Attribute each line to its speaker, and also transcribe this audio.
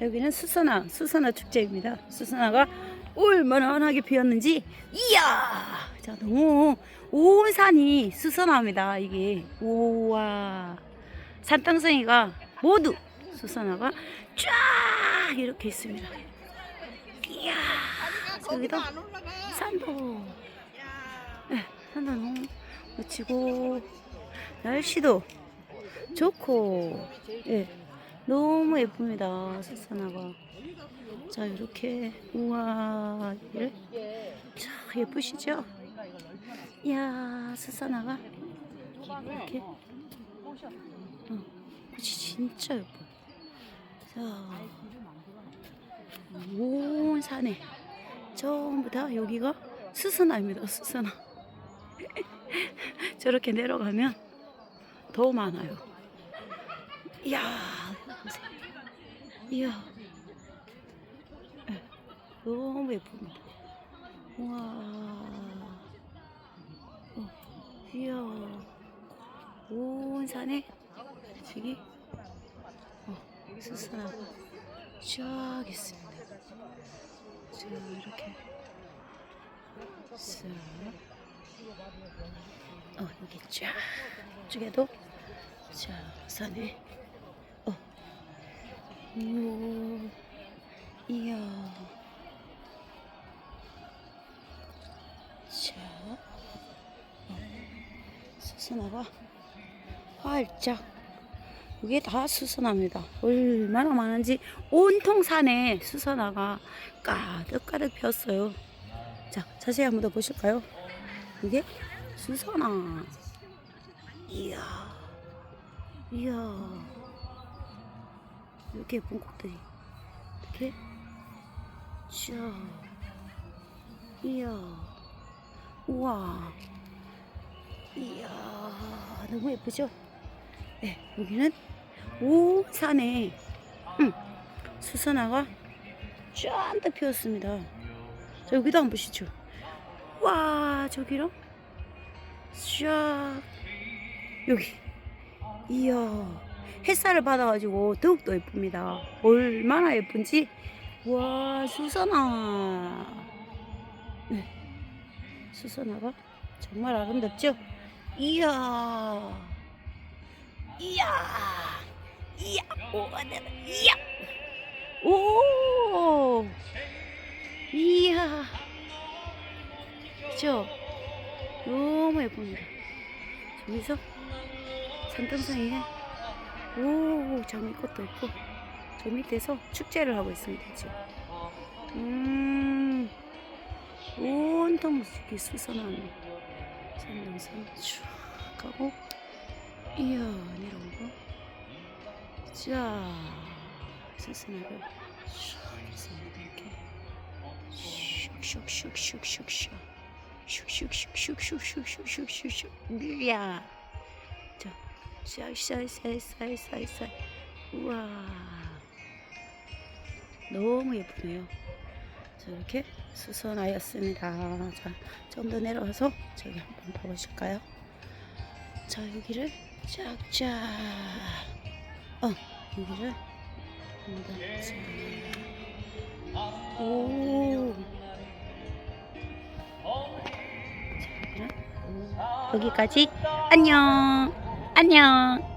Speaker 1: 자, 여기는 수선화, 수선화 축제입니다. 수선화가 얼마나 환하게 피었는지, 이야! 자, 너무 온 산이 수선화입니다. 이게. 우와. 산땅성이가 모두 수선화가 쫙 이렇게 있습니다. 이야. 여기도 산도. 네, 산도 너무 멋지고, 날씨도 좋고, 예. 너무 예쁩니다. 수선화가. 자, 이렇게. 우와. 예. 자, 예쁘시죠? 이야, 수선화가. 이렇게. 어, 꽃이 진짜 예뻐요. 자, 온 산에 전부 다 여기가 수선화입니다. 수선화. 저렇게 내려가면 더 많아요. 이야. 이야, 예, 너무 예쁩니다. 우와, 어, 이야, 온 산에 저기 어, 수선하고 쫙 있습니다. 자, 이렇게 싹, 어, 여기 쫙, 쪽에도 자, 산에 어, 오, 이야, 자, 어, 수선화가 활짝 이게 다 수선화입니다. 얼마나 많은지 온통 산에 수선화가 가득가득 피었어요. 자, 자세히 한번 더 보실까요? 이게 수선화. 이야, 이야. 이렇게 예쁜 꽃들이 이렇게 쫙. 이야, 우와. 이야, 너무 예쁘죠? 네, 여기는 온 산에 음, 수선화가 쫙 피었습니다. 자, 여기도 한번 보시죠. 와, 저기로 쫙 여기 이야 햇살을 받아가지고 더욱더 예쁩니다. 얼마나 예쁜지. 와 수선화. 네, 수선화가 정말 아름답죠? 이야. 이야. 이야. 오늘 이야. 오. 이야. 그죠 너무 예쁩니다. 저기서 산등성이에 오 장미꽃도 있고 저 밑에서 축제를 하고 있습니다 지금 음 온통 이렇게 수선한 산등성 쭉 가고 이야 내려오고 자 수선하고 슉 있습니다 이렇게 슉슉슉슉슉슉 슉 슉슉슉슉슉슉슉슉 이야 자 샤샤샤샤샤샤 우와. 너무 예쁘네요. 자 이렇게 수선하였습니다. 자 좀 더 내려와서 저기 한번 봐보실까요? 자 여기를 쫙쫙. 어 여기를 쫙. 오. 자. 여기까지. 안녕 안녕